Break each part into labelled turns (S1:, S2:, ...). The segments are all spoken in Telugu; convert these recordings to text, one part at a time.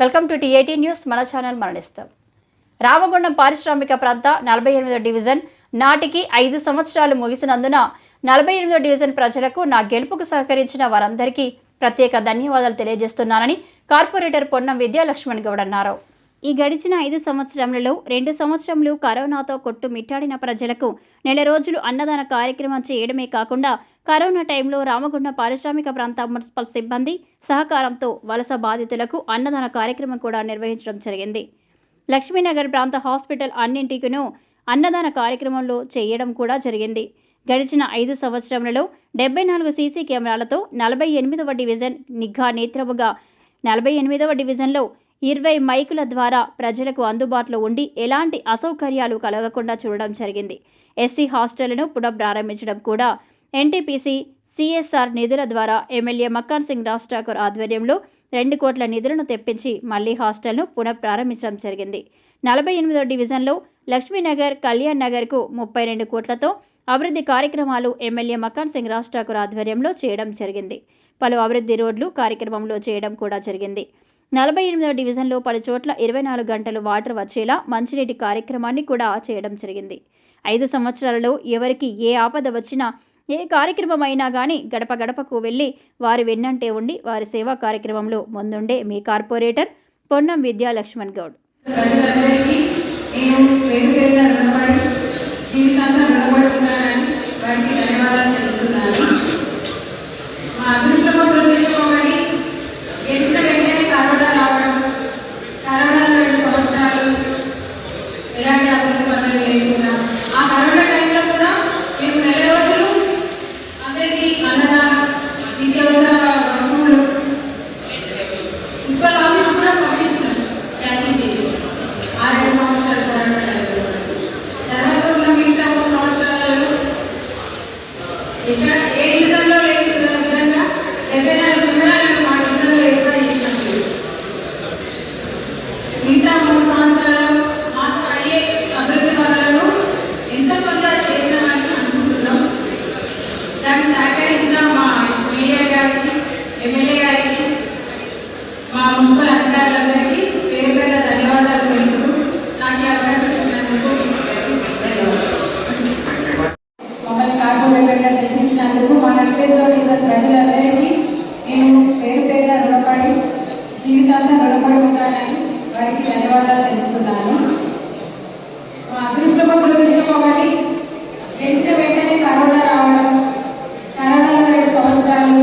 S1: Welcome to TAT news. మన ఛానల్ మరణిస్తాం. రామగుండం పారిశ్రామిక ప్రాంత నలభై ఎనిమిదో డివిజన్ నాటికి ఐదు సంవత్సరాలు ముగిసినందున నలభై ఎనిమిదో డివిజన్ ప్రజలకు నా గెలుపుకు సహకరించిన వారందరికీ ప్రత్యేక ధన్యవాదాలు తెలియజేస్తున్నానని కార్పొరేటర్ పొన్నం విద్యాలక్ష్మణ్ గౌడ్ అన్నారు. ఈ గడిచిన ఐదు సంవత్సరములలో రెండు సంవత్సరములు కరోనాతో కొట్టుమిట్టాడిన ప్రజలకు నెల రోజులు అన్నదాన కార్యక్రమం చేయడమే కాకుండా కరోనా టైంలో రామగుండం పారిశ్రామిక ప్రాంత మున్సిపల్ సిబ్బంది సహకారంతో వలస బాధితులకు అన్నదాన కార్యక్రమం కూడా నిర్వహించడం జరిగింది. లక్ష్మీనగర్ ప్రాంత హాస్పిటల్ అన్నింటికినూ అన్నదాన కార్యక్రమంలో చేయడం కూడా జరిగింది. గడిచిన ఐదు సంవత్సరములలో డెబ్బై నాలుగు సీసీ కెమెరాలతో నలభై ఎనిమిదవ డివిజన్ నిఘా నేత్రముగా నలభై ఎనిమిదవ డివిజన్లో ఇరవై మైకుల ద్వారా ప్రజలకు అందుబాటులో ఉండి ఎలాంటి అసౌకర్యాలు కలగకుండా చూడడం జరిగింది. ఎస్సీ హాస్టళ్ళను పునఃప్రారంభించడం కూడా ఎన్టీపీసీ సిఎస్ఆర్ నిధుల ద్వారా ఎమ్మెల్యే మక్కాన్ సింగ్ రాజ్ ఠాకూర్ ఆధ్వర్యంలో రెండు కోట్ల నిధులను తెప్పించి మళ్ళీ హాస్టల్ను పునఃప్రారంభించడం జరిగింది. నలభై ఎనిమిదో డివిజన్లో లక్ష్మీనగర్ కళ్యాణ్ నగర్కు ముప్పై రెండు కోట్లతో అభివృద్ధి కార్యక్రమాలు ఎమ్మెల్యే మక్కాన్ సింగ్ రాజ్ ఠాకూర్ ఆధ్వర్యంలో చేయడం జరిగింది. పలు అభివృద్ధి రోడ్లు కార్యక్రమంలో చేయడం కూడా జరిగింది. నలభై ఎనిమిదవ డివిజన్లో పలు చోట్ల ఇరవై నాలుగు గంటలు వాటర్ వచ్చేలా మంచినీటి కార్యక్రమాన్ని కూడా చేయడం జరిగింది. ఐదు సంవత్సరాలలో ఎవరికి ఏ ఆపద వచ్చినా ఏ కార్యక్రమం అయినా కానీ గడప గడపకు వెళ్ళి వారి వెన్నంటే ఉండి వారి సేవా కార్యక్రమంలో ముందుండే మీ కార్పొరేటర్ పొన్నం విద్యా లక్ష్మణ్ గౌడ్
S2: రెండు సంవత్సరాలు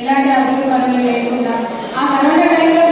S2: ఎలాంటి పనులు లేకుండా ఆ కరోనా టైంలో